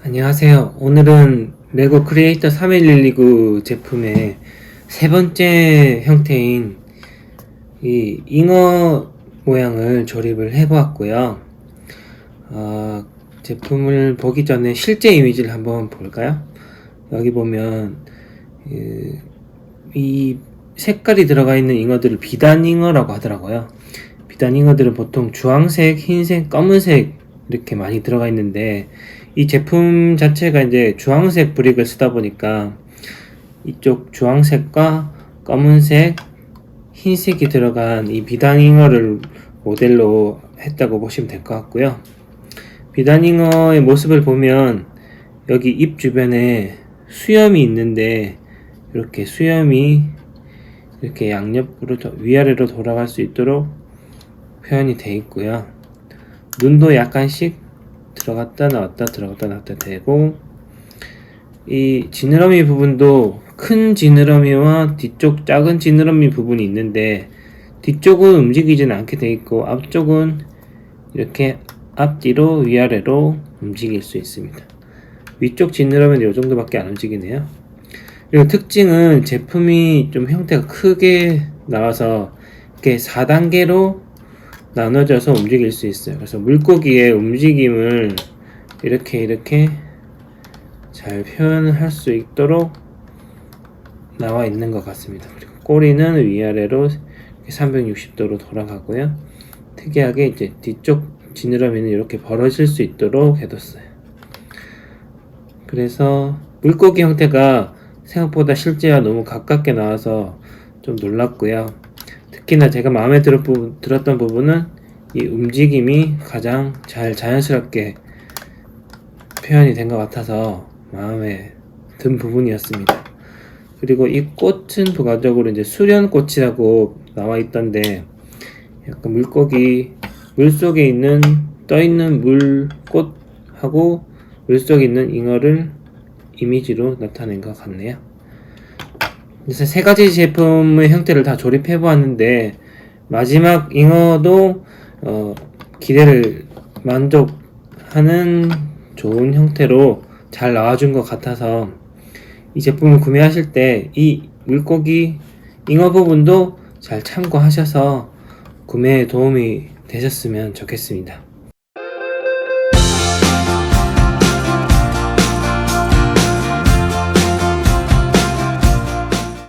안녕하세요. 오늘은 레고 크리에이터 3119 제품의 세 번째 형태인 이 잉어 모양을 조립을 해보았고요. 어, 제품을 보기 전에 실제 이미지를 한번 볼까요? 여기 보면 그, 이 색깔이 들어가 있는 잉어들을 비단 잉어라고 하더라고요. 비단 잉어들은 보통 주황색, 흰색, 검은색 이렇게 많이 들어가 있는데 이 제품 자체가 이제 주황색 브릭을 쓰다 보니까 이쪽 주황색과 검은색, 흰색이 들어간 이 비단잉어를 모델로 했다고 보시면 될 것 같고요. 비단잉어의 모습을 보면 여기 입 주변에 수염이 있는데 이렇게 수염이 이렇게 양옆으로 더- 위아래로 돌아갈 수 있도록 표현이 되어 있고요. 눈도 약간씩 들어갔다 나왔다 들어갔다 나왔다 되고 이 지느러미 부분도 큰 지느러미와 뒤쪽 작은 지느러미 부분이 있는데 뒤쪽은 움직이지는 않게 돼 있고 앞쪽은 이렇게 앞뒤로 위아래로 움직일 수 있습니다. 위쪽 지느러미는 이 정도밖에 안 움직이네요. 그리고 특징은 제품이 좀 형태가 크게 나와서 이렇게 4단계로 나눠져서 움직일 수 있어요. 그래서 물고기의 움직임을 이렇게 이렇게 잘 표현할 수 있도록 나와 있는 것 같습니다. 그리고 꼬리는 위아래로 360도로 돌아가고요. 특이하게 이제 뒤쪽 지느러미는 이렇게 벌어질 수 있도록 해뒀어요. 그래서 물고기 형태가 생각보다 실제와 너무 가깝게 나와서 좀 놀랐고요. 특히나 제가 마음에 부- 들었던 부분은 이 움직임이 가장 잘 자연스럽게 표현이 된 것 같아서 마음에 든 부분이었습니다. 그리고 이 꽃은 부가적으로 이제 수련꽃이라고 나와 있던데 약간 물고기 물 속에 있는 떠 있는 물꽃하고 물 속에 있는 잉어를 이미지로 나타낸 것 같네요. 그래서 세 가지 제품의 형태를 다 조립해 보았는데 마지막 잉어도 어, 기대를 만족하는 좋은 형태로 잘 나와준 것 같아서 이 제품을 구매하실 때 이 물고기 잉어 부분도 잘 참고하셔서 구매에 도움이 되셨으면 좋겠습니다.